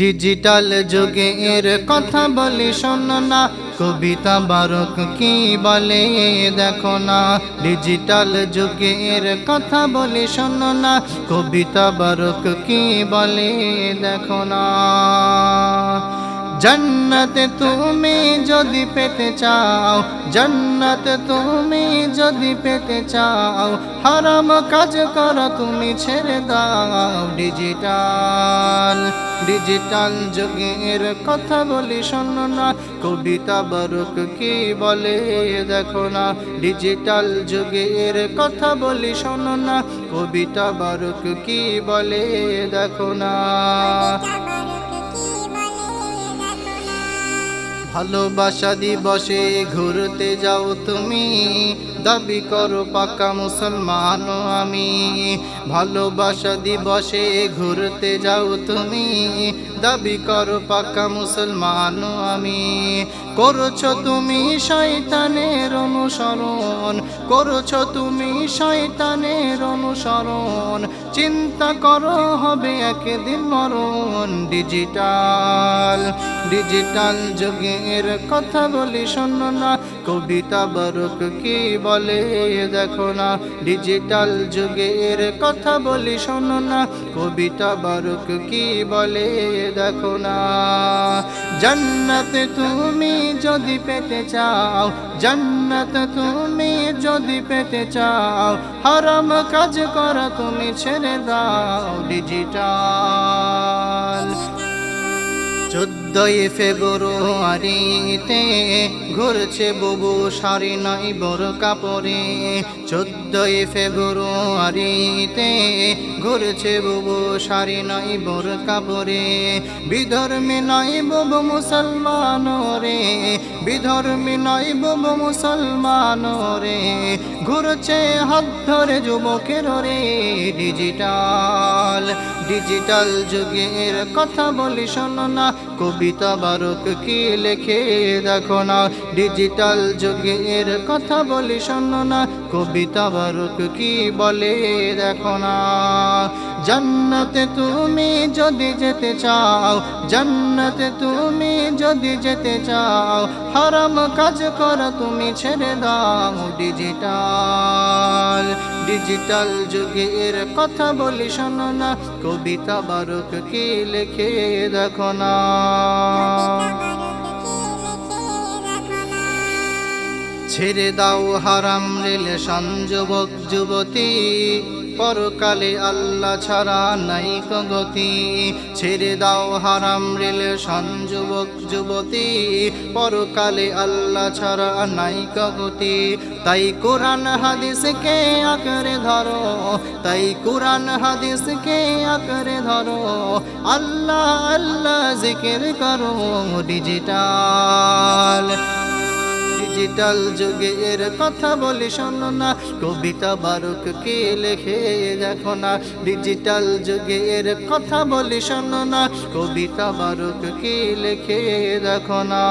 Digital যুগে এর কথা বলি শোন না, কবিতা বারক কি বলে দেখো না। ডিজিটাল যুগে এর কথা বলি শোন না, কবিতা বারক কি বলে দেখো না। জন্নত তুমি যদি পেতে চাও, জন্নত তুমি যদি পেতে চাও, হারাম কাজ করো, তুমি ছেড়ে দাও। ডিজিটাল ডিজিটাল যুগের কথা বলি শোনো না, কবিতা বারক কি বলে দেখো না। ডিজিটাল যুগের কথা বলি শোনো না, কবিতা বারক কি বলে দেখো না। ভালোবাসা দিবসে ঘুরতে যাও তুমি। দাবি করো পাকা মুসলমান আমি। ভালোবাসা দিবসে ঘুরতে যাও তুমি। দাবি করো পাকা মুসলমান আমি। করছ তুমি শয়তানের অনুসরণ। করছ তুমি শয়তানের অনুসরণ। চিন্তা করো, হবে একদিন মরণ। ডিজিটাল ডিজিটাল যুগের কথা বলি শোনো না। কবিতা বারক কি বলে দেখো না ডিজিটাল যুগের কথা বলি শোনো না, কবিতা বারক কি বলে দেখো না। জান্নাতে তুমি যদি পেতে চাও, জান্নাত তুমি যদি পেতে চাও, হারাম কাজ করা তুমি ছেড়ে দাও ডিজিটাল চোদ্দই ফেব্রুয়ারিতে ঘুরছে বুবু সারি নাই বড় কাপড়ে। চোদ্দই ফেব্রুয়ারিতে ঘুরছে বুবু সারি নাই বড় কাপড়ে। বিধর্মী নাই বুবু মুসলমান রে, বিধর্মী নাই বুবু মুসলমান রে। ঘুরছে হাত ধরে যুবকের রে, ডিজিটাল ডিজিটাল যুগের কথা বলি শোনো না কবিতা বারক কি লেখে দেখো না? ডিজিটাল যুগের কথা বলি শোনো না। কবিতা বারক কি বলে দেখো না? জান্নাতে তুমি যদি যেতে চাও, জান্নাতে তুমি যদি যেতে চাও, হারাম কাজ করা তুমি ছেড়ে দাও। ডিজিটাল ডিজিটাল যুগের কথা বলি শোনো না। কবিতা বারক কি লেখে দেখো না। ছেড়ে দাও হারাম রিলেশন, যুবক, যুবতী। পরকালে আল্লাহ ছাড়া নাই গতি। ছেড়ে দাও হারাম রিলেশন, যুবক, যুবতী। পরকালে আল্লাহ ছাড়া নাই গতি। তাই কোরআন, হাদিসকে আঁকড়ে ধরো। তাই কোরআন, হাদিসকে আঁকড়ে ধরো। আল্লাহ আল্লাহ জিকির করো, ডিজিটাল। ডিজিটাল যুগে এর কথা বলি শোনো না। কবিতা বারুক কে লেখে দেখো না। ডিজিটাল যুগে এর কথা বলি শোনো না। কবিতা বারুক কে লেখে দেখো না।